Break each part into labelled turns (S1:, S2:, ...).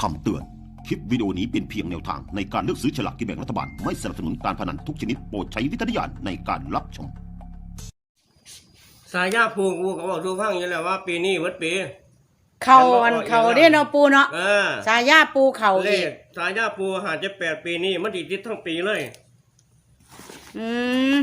S1: คำเตือน คลิปวิดีโอนี้เป็นเพียงแนวทางในการเลือกซื้อฉลากกินแบ่งรัฐบาล ไม่สนับสนุนการพนันทุกชนิดโปรดใช้วิจารณญาณในการรับชม
S2: สายยาผูกกูก็บอกทุกพังอยู่แล้วว่า ปีนี้วัดปี
S3: เขาอันเขาเด้เนาะปูเนาะ
S2: เออ
S3: สายาปูเขา
S2: เล
S3: อี
S2: ข
S3: ก
S2: สายยาปูหาจะแปดปีนี้มันติดติดทั้งปีเลย
S3: อืม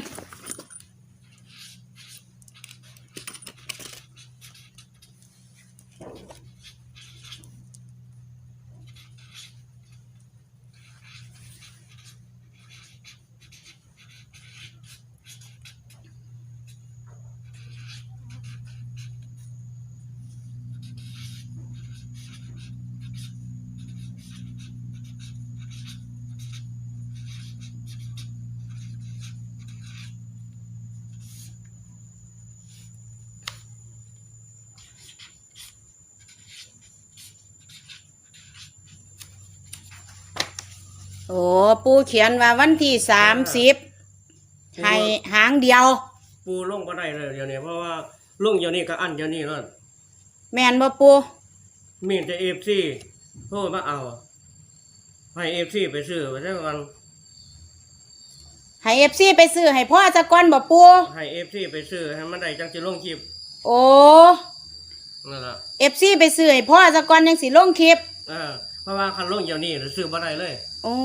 S3: โอ้ปูเขียนว่าวันที่สามสิบให้หางเดียว
S2: ปูลงก็ได้เลยเดี๋ยวนี้เพราะว่าลงเดี๋ยวนี้ก็อันเดี๋ยวนี้แล้ว
S3: แมนบ่ปู
S2: มีแต่เอฟซีโทษมาเอาให้เอฟซีไปซื้อไปซะก่อน
S3: ให้เอฟซีไปซื้อให้พ่อจะก้อนบ่ปู
S2: ให้เอฟซีไปซื้อให้มันได้จังจะลงคลิป
S3: โอ้
S2: นั่นแหละ
S3: เอฟซีไปซื้อให้พ่อจะก้อนยังสิลงคลิป
S2: เออ เพราะว่าคันลงเดี๋ยวนี้ซื้อบ่ได้เลย
S3: โอ้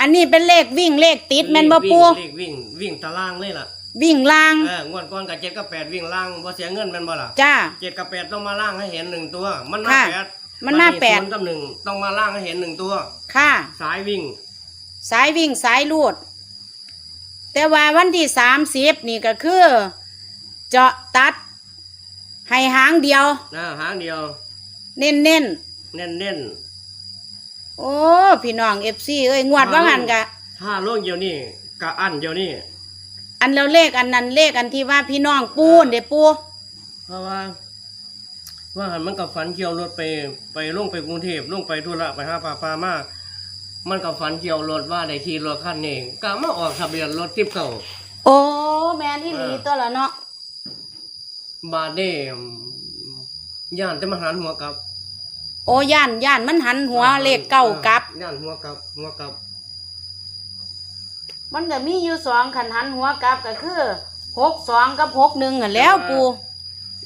S3: อันนี้เป็นเลขวิ่งเลขติดแมนบ่ปู
S2: วิ่งวิ่งวิ่งตารางเลยล่ะ
S3: วิ่งล่าง
S2: เอองวดก่อนกับเจ็ดกับแปดวิ่งล่างบ่เสียเงินแม่นบ่ล่ะ
S3: จ้า
S2: เจ็ดกับแปดต้องมาล่างให้เห็นหนึ่งตัว มันมา
S3: ค่ะ
S2: แปด
S3: มันมาแปด
S2: ศูนย์กับหนึ่งต้องมาล่างให้เห็นหนึ่งตัว
S3: ค่ะ
S2: สายวิ่ง
S3: สายวิ่งสายลูด แต่ว่าวันที่สามสิบนี่ก็คือ เจาะตัด ให้หางเดียว
S2: นะหางเดียว
S3: เน้นเน้น
S2: เน้นเน้น
S3: ๆ โอ้พี่น้องเอฟซีเอ้ยงวดว่างันกะ
S2: ๆถ้าลงเดี๋ยวนี้กะอันเดี๋ยวนี้
S3: อันเราเลขอันนั้นเลขอันที่ว่าพี่น้องปูนเด้ปู
S2: เพราะว่า ว่าหันมันกับฝันเกี่ยวรถไป ไปลงไปกรุงเทพลงไปธุระไปหาปลาปลามามันกับฝันเกี่ยวรถว่าได้ขี่รถคันนี้ก็มาออกทะเบียนรถทิพเก่า
S3: โอ้แม่นที่หลีตัวละเนาะ
S2: บาดเด้ย่านจะมาหันหัวกลับ
S3: โอ้ย่านย่านมันหันหัวเลขเก้ากลับ
S2: ย่านหัวกลับหัวกลับ
S3: มันก็มีอยู่สองขันหันหัวกลับก็คือหกสองกับหกหนึ่งอะแล้วปู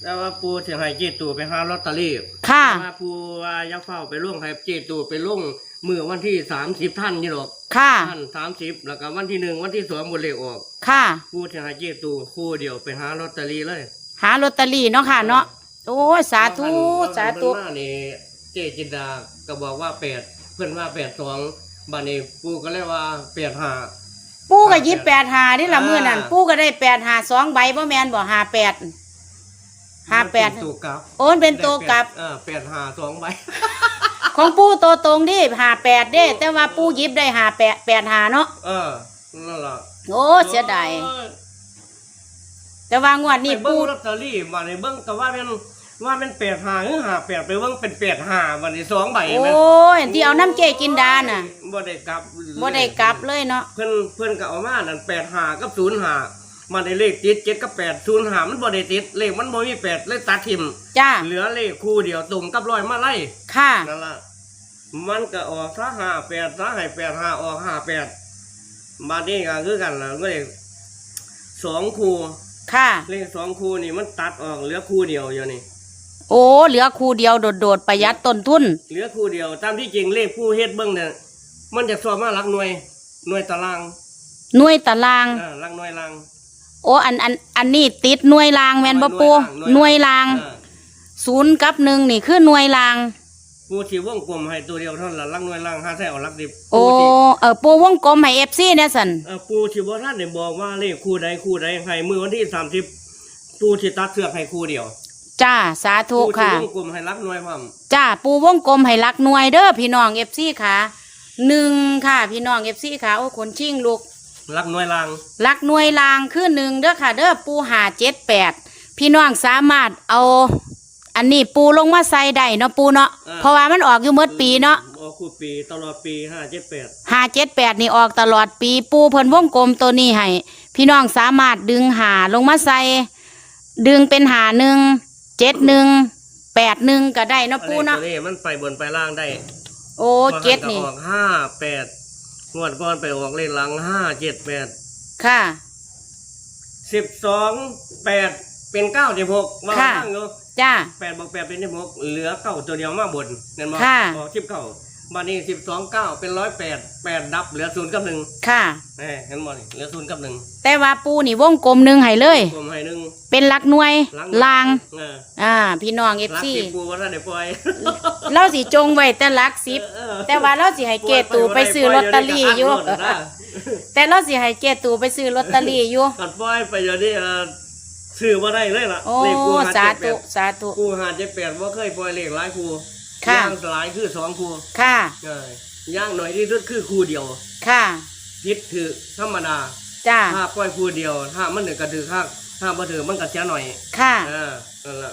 S2: แต่ว่าปูเสียหายเจตูไปหาลอตเตอรี่
S3: ค่ะ
S2: ว่าปูว่าอยักเฝ้าไปล่วงให้เจตูไปล่วงมือวันที่สามสิบท่านนี่หรอก
S3: ค่ะ
S2: ท่านสามสิบแล้วก็วันที่หนึ่งวันที่สองบนเลขออก
S3: ค่ะ
S2: ปูเสียหายเจตูคู่เดียวไปหาลอตเตอรี่เลย
S3: หาลอตเตอรี่เนาะค่ะเนาะ โอ้ยสาธุ สาธุ
S2: เพิ่นมานี่ เจจินดาก็บอกว่าแปดเพื่อนว่าแปดสองบัดนี้ปูก็เลยว่าแปดห้า
S3: ปูก็ยิบแปดหานี่ละ
S2: อ่า
S3: มือนั่นปูก็ได้แปดหาสองใบบ่แมนบ่หาแปดหาแปด
S2: มันเนตัวกลับ
S3: โอนเป็นตัวกลับ
S2: เออแปดห้าสองใบ
S3: ของปูโตวตรงดิหาแปดเด้ แต่ว่าปูยิบได้หาแปดแปดหาเนาะ
S2: เออนั่นล่ะ
S3: โอ้เสียดายแต่ว่างวดนี้
S2: ไปเบิ้
S3: ปู
S2: งลอตเตอรี่มาในเบิ้งก็ว่าเป็น ว่าเป็นแปดหาหรือหาแปดไปเบิ้งเป็นแปดหาวันนี้สองใบ
S3: โอ้
S2: ไหม
S3: ยที่เอาน้ำเจกินดาน่ะ
S2: บ่ได้กลับ
S3: บ่ได้กลับเลยเนาะ
S2: เพื่อนเพื่อนก็เอามานั่นแปดหากับศูนย์หามาในเลขติดเจ็ดกับแปดศูนย์หามันบ่ได้ติดเลขมันบ่มีแปดเลยตัดทิม
S3: จ้า
S2: เหลือเลขคู่เดียวตุ่มกับร้อยมาไล่
S3: ค่ะ
S2: นั่นล่ะมันก็ออกซะห้าแปดซะให้แปดห้าออกห้าแปดบาดนี้ก็คือกันล่ะก็เลขสองคู่
S3: ค่ะ
S2: เลขสองคู่นี่มันตัดออกเหลือคู่เดียวอยู่นี่
S3: โอ้ เหลือคู่เดียวโดดๆประหยัดต้นทุน
S2: เหลือคู่เดียว ตามที่จริงเลขผู้เฮ็ดเบิ้งเนี่ยมันจะสอบมาหลักหน่วย หน่วยตาราง
S3: หน่วยตาราง
S2: อ่าหลักหน่วยราง
S3: โอ้อันอันอันนี้ติดหน่วยรางแม่นบ่ปูหน่วยราง
S2: อ่า
S3: ศูนย์กับหนึ่งนี่คือหน่วยราง
S2: ผู้ที่วงกลมให้ตัวเดียวเท่านั้นละหลักหน่วยรางห้าแท้เอาหลักดิบ
S3: โอ้
S2: ผู้ที่
S3: เออปูวงกลมให้เอฟซีเนี่ยสัน
S2: เอ่อผู้ที่บ่ท่านได้บอกว่าเลขคู่ใดคู่ใดให้มือวันที่สามสิบผู้ที่ตัดเสือกให้คู่เดียว
S3: จ้าสาธุ
S2: ผู้ที่
S3: ค่ะ
S2: วงกลมให้หลักหน่วยพร้อม
S3: จ้าปูวงกลมให้รักหน่วยเด้อพี่น้องเอฟซีค่ะหนึ่งค่ะ พี่น้องเอฟซีค่ะโอ้คนชิงลูก
S2: หลักหน่วยราง
S3: รักหน่วยรางคือหนึ่งเด้อค่ะ เด้อปูหาเจ็ดแปดพี่น้องสามารถเอา อันนี้ปูลงมาใส่ได้เนาะปูเนาะเพราะว่ามันออกอยู่เมื่อปีเนาะ
S2: ออกคู่ปีตลอดปีห้าเจ็ดแปด
S3: ห้าเจ็ดแปดนี่ออกตลอดปีปูเพิ่นวงกลมตัวนี้ให้พี่น้องสามารถดึงหาลงมาใส่ดึงเป็นหาหนึ่ง เจ็ดหนึ่งแปดหนึ่งก็ได้เนาะปูเนาะ
S2: ตัวนี้มันไปบนไปล่างได้
S3: โอ้เจ็ดนี่
S2: ออกห้าแปดงวดก่อนไปออกเลขหลังห้าเจ็ดแปด
S3: ค่ะ
S2: สิบสองแปดเป็นเก้าสิบหกวาง
S3: ค่ะ
S2: ข้างอยู่
S3: จ้า
S2: แปดบอกแปดเป็นสิบหกเหลือเก้าตัวเดียวมาบนนั่นบอก
S3: ค่ะ
S2: บอกสิบเก้า บันนี้สิบสองเก้าเป็นร้อยแปดแปดดับเหลือศูนย์กับหนึ่ง
S3: ค่ะ
S2: เอ้เห็นบ่นี่เหลือศูนย์กับหนึ่ง
S3: แต่ว่าปูนี่วงกลมหนึ่งให้เลย
S2: กลมให้หนึ่ง
S3: เป็นหลักหน่วย
S2: หลัง
S3: ลาง
S2: เออ
S3: อ่า พี่น้องเอฟ
S2: รัก
S3: ซี
S2: สิบปูว่าถ้าได้ปล่อย
S3: เราสิจงไว้แต่หลักสิบ
S2: เออ
S3: แต่ว่าเราสิให้เกตูไปซื้อลอตเตอรี่อยู่
S2: ปล่ไปบ่ได้ก็อัดโลดนะ
S3: แต่เราสิให้เกตูไปซื้อลอตเตอรี่อยู่
S2: กัดปล่อยไปเดี๋ยวนี้เอ่อซื้อมาได้เลยล่ะ
S3: โอ้
S2: เลขกูห
S3: สา
S2: เจ็ดแป
S3: ธุ
S2: ด
S3: สาธุ
S2: กูหาเจ็ดแปดว่าเคยปล่อยเลขหลายครู
S3: ค่ะ
S2: ย่างหลายคือสองครู
S3: ค่ะ
S2: ใช่ย่างหน่อยที่สุดคือครูเดียว
S3: ค่ะ
S2: พิษถือธรรมดา
S3: จ้า
S2: ถ้าปล่อยครูเดียว ถ้ามันหนึ่งก็ถือข้างถ้าบ่ถือมันก็เสียหน่อย
S3: ค่ะ
S2: อ่านั่นแหละ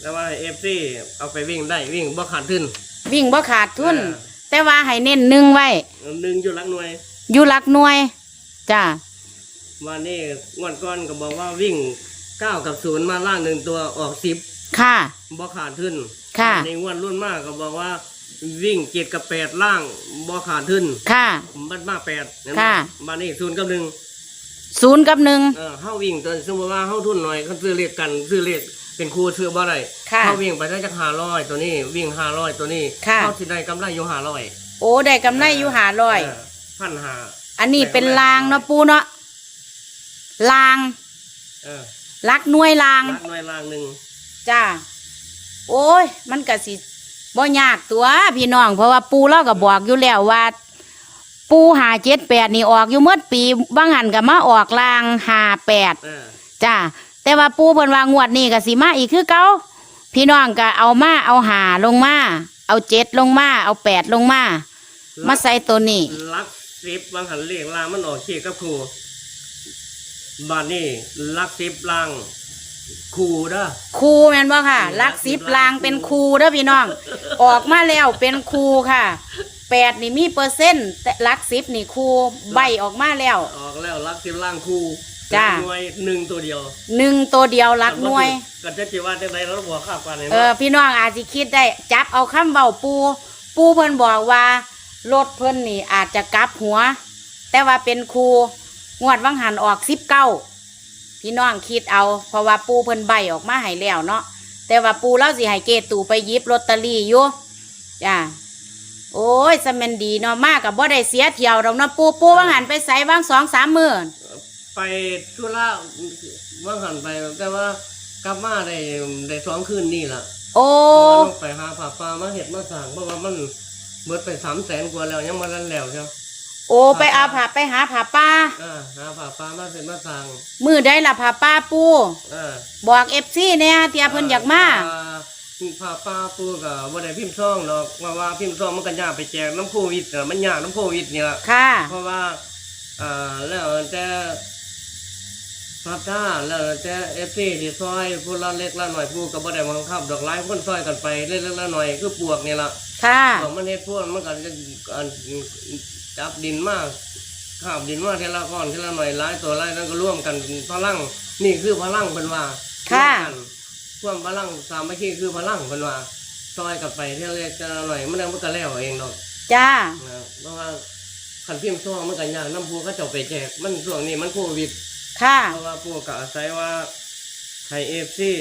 S2: แต่ว่าเอฟซีเอาไปวิ่งได้วิ่งบ่ขาดทุน
S3: วิ่งบ่ขาดทุน
S2: เออ
S3: แต่ว่าให้เน้นหนึ่งไว้
S2: หนึ่งอยู่หลักหน่วย
S3: อยู่หลักหน่วย จ้า
S2: วันนี้งวดก่อนก็บอกว่าวิ่งเก้ากับศูนย์มาล่างหนึ่งตัวออกสิบ
S3: ค่ะ
S2: บ่ขาดทุน
S3: ค่ะ
S2: ในงวดรุ่นมากก็บอกว่า วิ่งเจ็ดกับแปดล่างบ่ขาดทุน
S3: ค่ะ
S2: มันมาแปดนั่น
S3: ค่ะ
S2: มานี่ศูนย์กับหนึ่ง
S3: ศูนย์กับหนึ่ง
S2: เออเฮาวิ่งตอนสมมติว่าเฮาทุนหน่อยเขาซื้อเลขกันซื้อเลขเป็นครูซื้อบ่ได้
S3: ค่ะ
S2: เฮาวิ่งไปได้จักห้าร้อยตัวนี้วิ่งห้าร้อยตัวนี้
S3: ค่ะ
S2: เฮาสิได้กำไรอยู่ห้าร้อย
S3: โอ้ได้กำไรอยู่หาร้อย
S2: พันห้า
S3: อันนี้เป็นลางเนาะปูเนาะลาง
S2: เออ
S3: ลักหน่วยลาง
S2: ลักหน่วยล่างหนึ่ง
S3: จ้า โอ้ย มันก็สิบ่ยากตัวพี่น้อง เพราะว่าปูเราก็บอกอยู่แล้วว่า ปูหาเจ็ดแปดนี่ออกอยู่เมื่อปีบางหันก็มาออกลางหาแปด
S2: เออ
S3: จ้าแต่ว่าปูเพิ่นว่างวดนี้ก็สิมาอีกคือเก่าพี่น้องก็เอามาเอาหาลงมาเอาเจ็ดลงมาเอาแปดลงมามาใส่ตัวนี้
S2: ลักสิบบางหันเลขล่างมันออกเคียกับครูบานนี้ลักสิบล่าง ครูเด้อ
S3: ครูแม่นบ่ค่ะลักสิบลางเป็นครูเด้อพี่น้อง ออกมาแล้วเป็นครูค่ะแปดนี่มีเปอร์เซ็นต์แต่ลักสิบนี่ครูใบออกมาแล้ว
S2: ออกแล้วลักสิบล่างครู
S3: จ้า
S2: หน่วยหนึ่งตัวเดียว
S3: หนึ่งตัวเดียวลักหน่วย
S2: ก็จะจิว่าจังไดแล้วบัวข้าวกันเนี่ย
S3: เออพี่น้องอาจจะคิดได้ จับเอาคำเบาปู ปูเพิ่นบอกว่ารถเพิ่นนี่อาจจะกลับหัว แต่ว่าเป็นครูงวดวังหันออกสิบเก้า พี่น้องคิดเอา เพราะว่าปูเพิ่นใบออกมาให้แล้วเนาะแต่ว่าปูเล่าสิให้เกตูไปหยิบลอตเตอรี่อยู่จ้าโอ้ยสมันดีเนาะมากกับบ่ได้เสียเที่ยวดอกเนาะปูปูวังหันไปใส่บางสองสามมื่น
S2: ไปธุระว่าหันไปแต่ว่ากลับมาได้ได้สองคืนนี่ล่ะ
S3: โอ้
S2: ลงไปหาผักปลามาเห็ดมาสั่งเพราะว่ามันเบิดไปสามแสนกว่าแล้วยังมาลันแล้วใช่ไหม
S3: โอ้ไปเอาผัไปหาผัป้า
S2: อ่าหาผักปลามาเสร็จมาสั่ง
S3: มือได้ละผัป้าปู
S2: อ่า
S3: บอกเอฟซีเนี่ยเตียเพิ่นอยากมา
S2: ผักปลาปูกับว่าได้พิมพ์ซ่องดอกว่าว่าพิมพ์ซ่องมันก็ยากไปแจกน้ำโควิดน่ะมันยากน้ำโควิดเนี่ย
S3: ค่ะ
S2: เพราะว่าอ่าแล้วแต่พับท่าแล้วแต่เอฟซีที่ซอยผู้ละเล็กละหน่อยผู้ก็บ่ได้บังคับดอกไม้คนซอยกันไปเล็กๆละหน่อยคือปลวกนี่ล่ะ
S3: ค่ะ
S2: ของมันเฮ็ดพวกมันก็จะอัน จับดินมากข้าวดินมากทีละก้อนทีละหน่อยหลายตัวหลายนั้นก็ร่วมกันพลังนี่คือพลังเป็นว่า
S3: ค่ะ
S2: ร่วมกันความพลังสามัคคีคือพลังเป็นว่าซอยกันไปทีละเล็กทีละหน่อยมันยังมันก็แล้วเองดอก
S3: จ้า
S2: นะเพราะว่าคันพิมพ์ซ่องมันก็ยากน้ำพัวก็เจ้าไปแจกมันช่วงนี้มันโควิด
S3: ค่ะ
S2: เพราะว่าพวกก็อาศัยว่าให้เอฟซี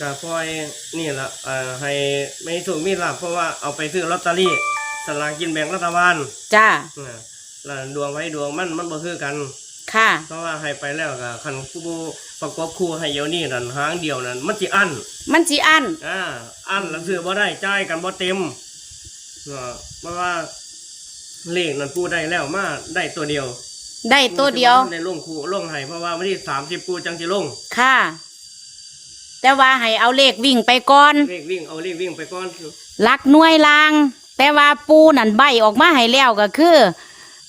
S2: กับปล่อยนี่แหละเอ่อให้ไม่ถูกมีหลับเพราะว่าเอาไปซื้อลอตเตอรี่ สลากกินแบ่งรัฐบาล
S3: จ้า
S2: นะแล้วดวงไว้ดวงมันมันบ่คือกัน
S3: ค่ะ
S2: เพราะว่าให้ไปแล้วก็คันผู้ประกอบครูให้เดี๋ยวนี้นั่นหางเดียวนั่นมันสิอัน
S3: มันสิอัน
S2: อ่าอันแล้วซื้อบ่ได้จ่ายกันบ่เต็มเนาะเพราะว่าเลขนั้นผู้ได้แล้วมาได้ตัวเดียว
S3: ได้ตัวเดียว
S2: ในลงครูลงให้เพราะว่าวันที่สามสิบปูจังสิลง
S3: ค่ะ แต่ว่าให้เอาเลขวิ่งไปก่อน
S2: เลขวิ่งเอาเลขวิ่งไปก่อน
S3: ลักหน่วยลาง แต่ว่าปูนั่นใบออกมาให้แล้วก็คือ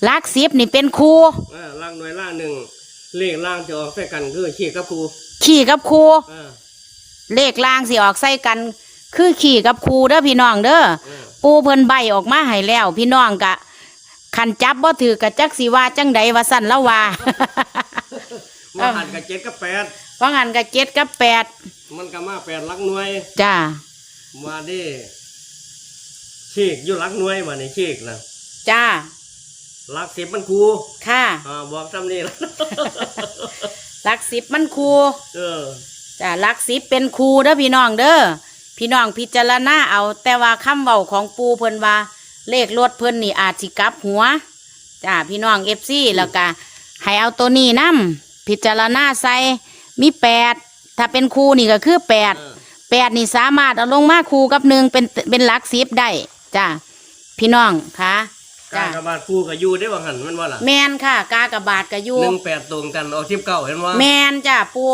S3: ลักสิบนี่เป็นครู
S2: อ่าล่างหน่วยล่างหนึ่งเลขล่างจะออกใส่กันคือขี่กับครู
S3: ขี่กับครู
S2: อ่า
S3: เลขลางสิออกใส่กัน คือขี่กับครูเด้อพี่น้องเด้อ
S2: อ่า
S3: ปูเพิ่นใบออกมาให้แล้ว พี่น้องกะขันจับบ่ถือกะจักสิว่าจังใดว่าสั่นละว่า
S2: มาหันกับเจ็ดกับแปด
S3: ว่างันกะเจ็ดกับแปด
S2: มันก็มาแปดหลักหน่วย
S3: จ้า
S2: มาดิ เค้กอยู่รักหน่วยมาในเค้กนะ
S3: จ้า
S2: รักสิบมันครู
S3: ค่ะ
S2: อ่าบอกซ้ำนี่ละ
S3: หลักสิบมันครู
S2: เออ
S3: จ้าหลักสิบเป็นครูเด้อพี่น้องเด้อพี่น้องพิจารณาเอา แต่ว่าคำเว้าของปูเพิ่นว่า เลขรถเพิ่นนี่อาจสิกลับหัวจ้าพี่น้องเอฟซีแล้วก็ให้เอาตัวนี้นํพิจารณาใส่มีแปดถ้าเป็นครูนี่ก็คือแปด
S2: เออ
S3: แปดนี่สามารถเอาลงมาคู่กับหนึ่งเป็นเป็นหลักสิบได้ จ้าพี่น้องค่ะ
S2: กา
S3: จ้าร
S2: กระบาดครูกับยูได้ว่าหันมันว่าล่ะ
S3: แมนค่ะ กากระบาดกระยู
S2: หนึ่งแปดตรงกันเอาทิพเก้าเห็นว่า
S3: แมนจ้าปู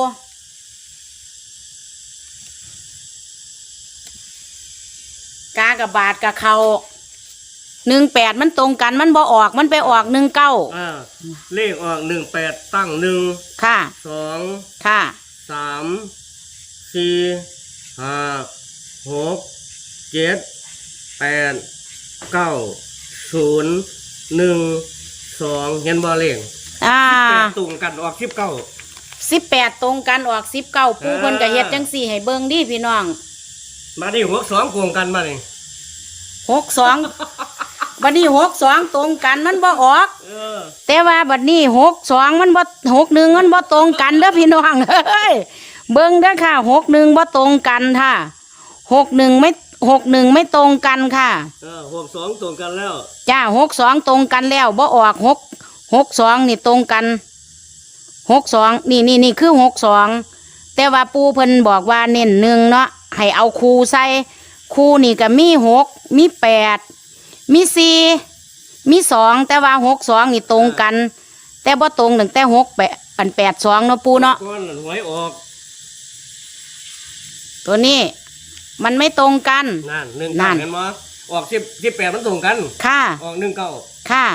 S3: กากระบาดกับเขาหนึ่งแปดมันตรงกันมันบ่ออกมันไปออกหนึ่งเก้า
S2: อ่าเลขออกหนึ่งแปดตั้งหนึ่ง
S3: ค่ะ
S2: สอง
S3: ค่ะ
S2: สามสี่ห้าหกเจ็ด แปดเก้าศูนย์หนึ่งสองเห็นบ่เลข
S3: อ่า
S2: แปดตรงกันออกทิพเก้า
S3: สิบแปดตรงกันออกสิบเก้าปู
S2: อ่า
S3: เพิ่นก็เฮ็ดจังสี่ให้เบิ่งดิพี่น้อง
S2: มาดิหัวสองโกงกันมานี่
S3: หกสองบัดนี้หกสองตรงกันมันบ่ออก
S2: เออ
S3: แต่ว่าบัดนี้หกสองมันบ่หกหนึ่งมันบ่ตรงกันเด้อพี่น้องเฮ้ยเบิ่งเด้อค่ะหกหนึ่งบ่ตรงกันค่ะหกหนึ่งไม่ หกหนึ่งไม่ตรงกันค่ะ
S2: เออหกสองตรงกันแล้ว
S3: จ้าหกสองตรงกันแล้วบ่ออกหกหกสองนี่ตรงกันหกสองนี่นี่นี่คือหกสองแต่ว่าปูเพิ่นบอกว่าเน้นหนึ่งเนาะให้เอาคูใส่คูนี่ก็มีหกมีแปดมีสี่มีสองแต่ว่าหกสองนี่ตรงกัน แต่บ่ตรงตั้งแต่หกแปดอันแปดสองเนาะปูเนาะ
S2: ก้อนหวยออก
S3: ตัวนี้ มันไม่ตรงกัน
S2: นั่นหนึ่ง
S3: นั่
S2: เก้าน เห็นมั้ออกสิบสิบแปดมันตรงกัน
S3: ค่ะ
S2: ออกหนึ่งเก้า
S3: ค่ะ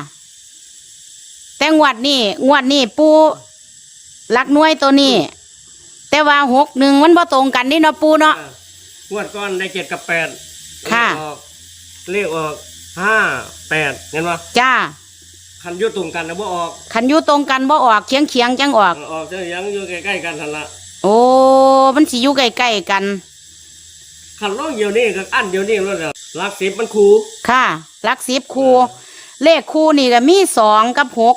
S3: แต่งวดนี่งวดนี่ปูหลักหน่วยตัวนี้ แต่ว่าหกหนึ่งมันบ่ตรงกันนี่เนาะปูเนาะ
S2: งวดก้อนได้เจ็ดกับแปด
S3: ค่ะ
S2: เลขออกเลขออกห้าแปดเห็นปะ
S3: จ้า
S2: คันอยุตรงกันนะบ่ออก
S3: ขันอยู่ตรงกันบ่ออกเคียงเคียงๆจังออก
S2: ออกจะยังอยู่ใกล้ๆกันทันละ
S3: โอ้มันสิอยู่ใกล้ๆกัน
S2: คันล่องเดียวนี่กับอันเดียวนี่รถลักสิบมันคู
S3: ค่ะหลักสิบคูเลขคูนี่ก็มีสองกับหก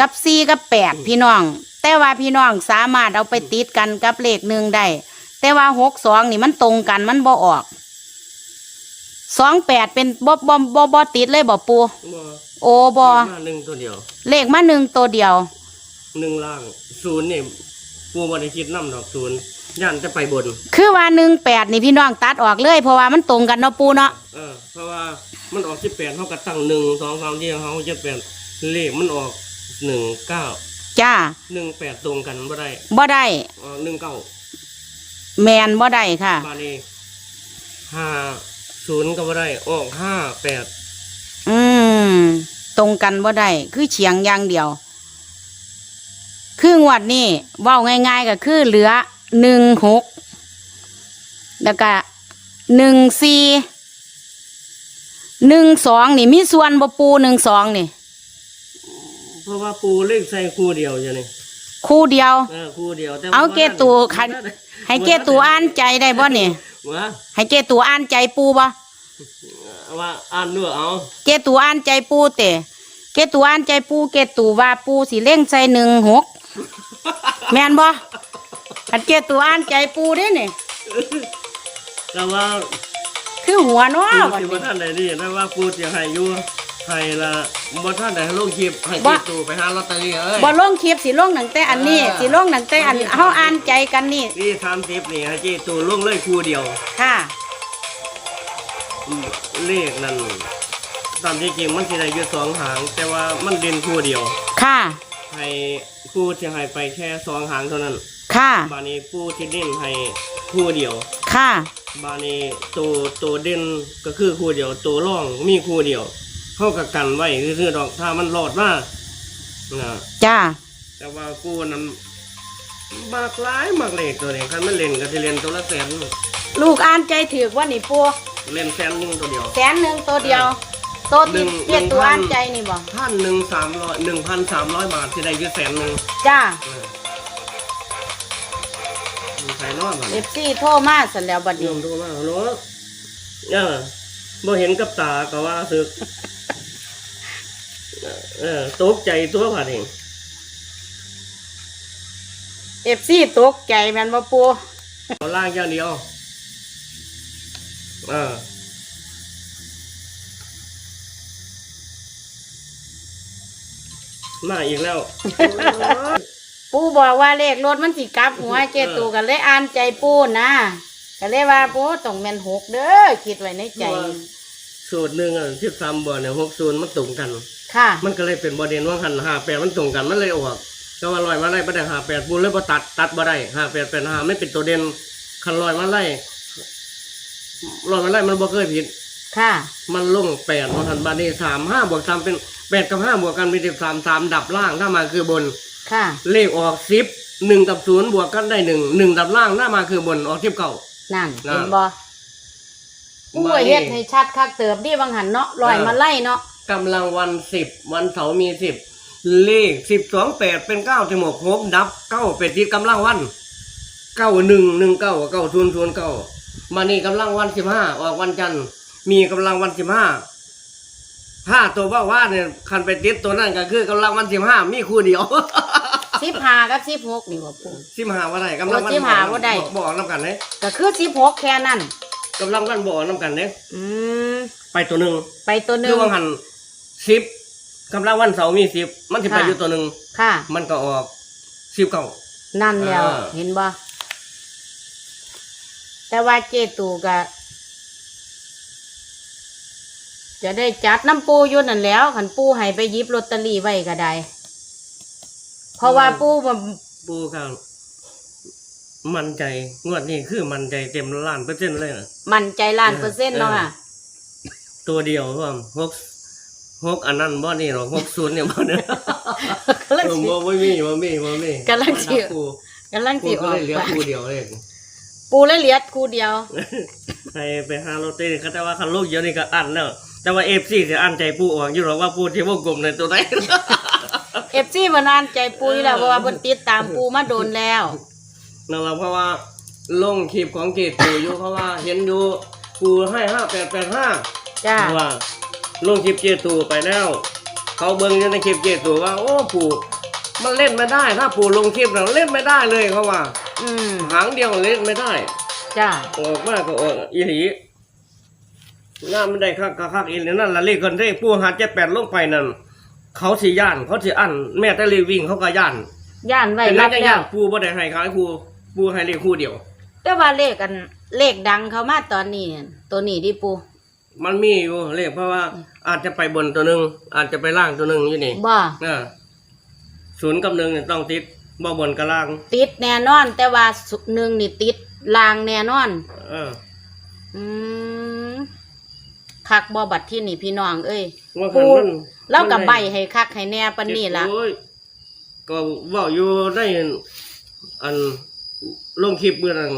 S3: กับสี่กับแปดพี่น้อง แต่ว่าพี่น้องสามารถเอาไปติดกันกับเลขหนึ่งได้แต่ว่าหกสองนี่มันตรงกันมันบ่ออกสองแปดเป็นบ่บ่บ่บ่ติดเลยบ่ปู
S2: บ่
S3: โอ้บ่
S2: มาหนึ่งตัวเดียว
S3: เลขมาหนึ่งตัวเดียว
S2: หนึ่งล่างศูนย์นี่กูบ่ได้คิดน้ำดอกศูนย์ ย่านจะไปบน
S3: คือว่าหนึ่งแปดนี่พี่น้องตัดออกเลย เพราะว่ามันตรงกันเนาะปูเนาะ
S2: เออ เพราะว่ามันออกสิบแปดเขาก็ตั้งหนึ่งสองสามที่เขาจะแปดเลขมันออกหนึ่งเก้า
S3: จ้า
S2: หนึ่งแปดตรงกันบ่ได้
S3: บ่ได้
S2: ออกหนึ่งเก้า
S3: แมนบ่ได้ค่ะ
S2: บานี้ห้าศูนย์ก็บ่ได้ออกห้าแปด
S3: อืมตรงกันบ่ได้คือเฉียงอย่างเดียว คืองวดนี่เว้าง่ายๆก็คือเหลือ หนึ่งหกแล้วก็หนึ่งสี่หนึ่งสองนี่มีส่วนบ่ปูหนึ่งสองนี่
S2: เพราะว่าปูเลขใส่คู่เดียวอยู่นี่
S3: คู่เดียว
S2: เออคู่เดียวแต่ว่
S3: เอาเกตูคันให้เกตูอ่านใจได้บ่นี่
S2: ว่า
S3: ให้เกตูอ่านใจปูบ่
S2: ว่าอ่านด้วยเอา
S3: เกตูอ่านใจปูเตะเกตูอ่านใจปูเกตูว่าปูสิเล่งใส่หนึ่งหกแม่นบ่ อันเกตูอ่านใจปูเด้นี่
S2: แต่ว่า
S3: คือหัวเนาะ
S2: ปู
S3: บัด
S2: ที่บ่
S3: นี้
S2: ท่านใดนี่แต่ว่าปูจะให้อยู่ให้ละบ่ท่านใดให้ลงคลิปให้
S3: บ่
S2: เกตูไปหาลอตเตอรี่เอ้ย
S3: บ่ลงคลิปสิลงหนังแต่อันนี้
S2: เออ
S3: สิลงหนังแต่อันเฮาอ่านใจกันนี่
S2: นี่สามสิบนี่ให้เกตูลงเลยคู่เดียว
S3: ค่ะ
S2: อืมเลขนั่นตามที่จริงมันสิได้อยู่สองหาง แต่ว่ามันเด่นคู่เดียว
S3: ค่ะ
S2: ให้ผู้ที่ให้ไปแค่สองหางเท่านั้น
S3: ค่ะ
S2: บานี้ผู้ที่เด่นให้คู่เดียว
S3: ค่ะ
S2: บานี้ตัวตัวเด่นก็คือคู่เดียว ตัวร่องมีคู่เดียวเข้ากับกันไว้คือๆดอกถ้ามันรอดมานะ
S3: จ้า
S2: แต่ว่ากูนั้นมากหลายมากเลขตัวนี้คันมันเล่นก็สิเล่นตัวละแสน
S3: ลูกอ่านใจถือว่านี่ปู
S2: เล่นแสนหนึงตัวเดียว
S3: แสนหนึ่งตัวเดียวตัว
S2: หนึ่
S3: ที่
S2: ง
S3: เกตูอ่านใจนี่บ่
S2: ท่านหนึ่งสามร้อยหนึ่งพันสามร้อยบาทที่ได้อยืดแสนหนึ่ง
S3: จ้า
S2: เออมี ใครนอนบ้าง
S3: เอฟซีโทรมาสั่นแล้วบัด
S2: โย
S3: นี้
S2: มโทรมาฮัลโหลเออบ่เห็นกับตาก็ว่าสึกเออตกใจตัวผ่านเอง
S3: เอฟซีตกใจแม่นบ่ปู
S2: เอาล่างอย่างเดียวเออมาอีกแล้ว
S3: ปูบอกว่าเลขรถมันสิกลับหัวเจตูกันเลยอ่านใจปูนะก็เลยว่าปูต้องแม่นหกเด้อคิดไว้ในใจ
S2: ว่าสูตรหนึ่งอะที่ทำบ่อเนี่ยหกศูนย์มันตรงกัน
S3: ค่ะ
S2: มันก็เลยเป็นประเด็นว่าหันหาแปดมันตรงกันมันเลยออกก็ว่าลอยมาไล่ประเด็นหาแปดปูเลยพอตัดตัดบ่ได้หาแปดเป็นหาไม่เป็นตัวเด่นคันลอยมาไล่ลอยมาไล่มันบ่เคยผิด
S3: ค่ะ
S2: มันลงแปดมาหันบานี้สามห้าบวกสามเป็นแปดกับห้าบวกกันเป็นสิบสามสามดับล่างถ้ามาคือบน
S3: ค่ะ
S2: เลขออกสิบหนึ่งกับศูนย์บวกกันได้หนึ่งหนึ่งดับล่างถ้ามาคือบนออกสิบเก้า
S3: นั่น
S2: น่ะ
S3: เห็นบ่ปู
S2: มานี่
S3: เฮ็ดให้ชัดคักเติบดีบางหันเนาะลอย
S2: อ่าม
S3: มาไล่เนาะ
S2: กำลังวันสิบวันเสาร์มีสิบเลขสิบสองแปดเป็นเก้าจมูกหกดับเก้าเป็ดที่กำลังวันเก้าหนึ่งหนึ่งเก้าเก้าศูนย์ศูนย์เก้ามานี่กำลังวันสิบห้าออกวันจันทร์มีกำลังวันสิบห้าห้าตัวว่าว่าเนี่ยคันไปติดตัวนั่นก็คือกำลังวันสิบห้ามีคู่เดียว
S3: สิบห้ากับสิบหกนี่บ่ปู
S2: สิบห้าว่าได้กำลังวัน
S3: โอ้15บ่ได้
S2: บอกบอกน้ำกันเนี่ย
S3: ก็คือสิบหกแค่นั้น
S2: กำลังวันบอกน้ำกันเนี่ย
S3: อืม
S2: ไปตัวหนึ่ง
S3: ไปตัวหนึ่
S2: คื
S3: ง
S2: อว่าหันสิบกำลังวันเสาร์มีสิบมันจะไป
S3: ค่ะ
S2: อยู่ตัวหนึ่ง
S3: ค่ะ
S2: มันก็ออกสิบเก้า
S3: นั่นแล้ว
S2: อ่า
S3: เห็นบ่แต่ว่าเจตูก็จะได้จัดน้ำปูอยู่นั่นแหล้วขันปูให้ไปหยิบลอตเตอรี่ไว้ก็ได้ เพราะว่าปูมัน
S2: ปูข้างมันใจงวดนี้คือมันใจเต็มล้านเปอร์เซ็นต์เลยนะ
S3: มั่นใจล้านเปอร์เซ็นต์เนาะ
S2: เออ
S3: ค่ะ
S2: ตัวเดียวว่าหกหกอันนั้นบ่นี่หรอกหกศูนย์เนี่ยบ่เนี่ย
S3: กำลัง
S2: เออ
S3: สิ
S2: บ่ไม่มีบ่มีบ่มี
S3: กำลังสิ
S2: ปู
S3: กำลัง
S2: ปู
S3: สิอ
S2: ก็
S3: อก
S2: เลยเหลือ
S3: ไป
S2: ปูเดียวเลย
S3: ปูเลยเหลียดคู่เดียว
S2: ให้ไปหาโรตีเขาแต่ว่าคันลูกเดียวนี่ก็อันแล้วแต่ว่าเอฟซีจะอันใจปูออกอยู่หรอกว่าปูที่วงกลมในตัวไหน
S3: เอฟซีมานานใจปูอยู่แล้วเพราะว่าเพิ่นติดตามปูมาโดนแล้ว
S2: นั่นแหละเพราะว่าลงคลิปของเกตปูอยู่เพราะว่าเห็นอยู่ปูให้ห้าแปดแปดห้า
S3: จ้า
S2: ว่าลงคลิปเจตูไปแล้ว เขาเบิ่งอยู่ในคลิปเจตูว่าโอ้ปูมันเล่นไม่ได้ถ้าปูลงคลิปเราเล่นไม่ได้เลยเขาว่า
S3: อืม
S2: หางเดียวเล่นไม่ได้
S3: จ้า
S2: ออกมากก็ออกอีหลีงานมันได้คักคักคักอีหลีนั่นละเลขคนเลขปูหาเจ็ดแปดลงไปนั่น เขาสิย่านเขาสิอันแม่แต่เลขวิ่งเขาก็ย่าน
S3: ย่านไว้
S2: เป็น
S3: รั
S2: นั
S3: บ
S2: กจะ
S3: แล้
S2: ย่าวนปูบ่ได้ให้ขายปูปูให้เลขคู่เดียว
S3: แต่ว่าเลขกันเลขดังเขามาตอนนี้เนี่ยตัวนี้ดิปู
S2: มันมีอยู่เลขเพราะว่าอาจจะไปบนตัวหนึ่งอาจจะไปล่างตัวหนึ่งอยู่นี่
S3: บ่
S2: อ่าศูนย์กับหนึ่งเนี่ยต้องติดบ่บนกับล่าง
S3: ติดแน่นอน แต่ว่าสุหนึ่งนี่ติดลางแน่นอน
S2: เออ
S3: อืมคักบ่บัดที่นี่พี่น้องเอ้ย
S2: ว่า
S3: ปู
S2: คันมัน
S3: เล่ากับใบให้คักให้แน่ปันนี่ละ
S2: โอ้ยก็เว่าอยู่ได้อันลงคลิปเมื่อนั้น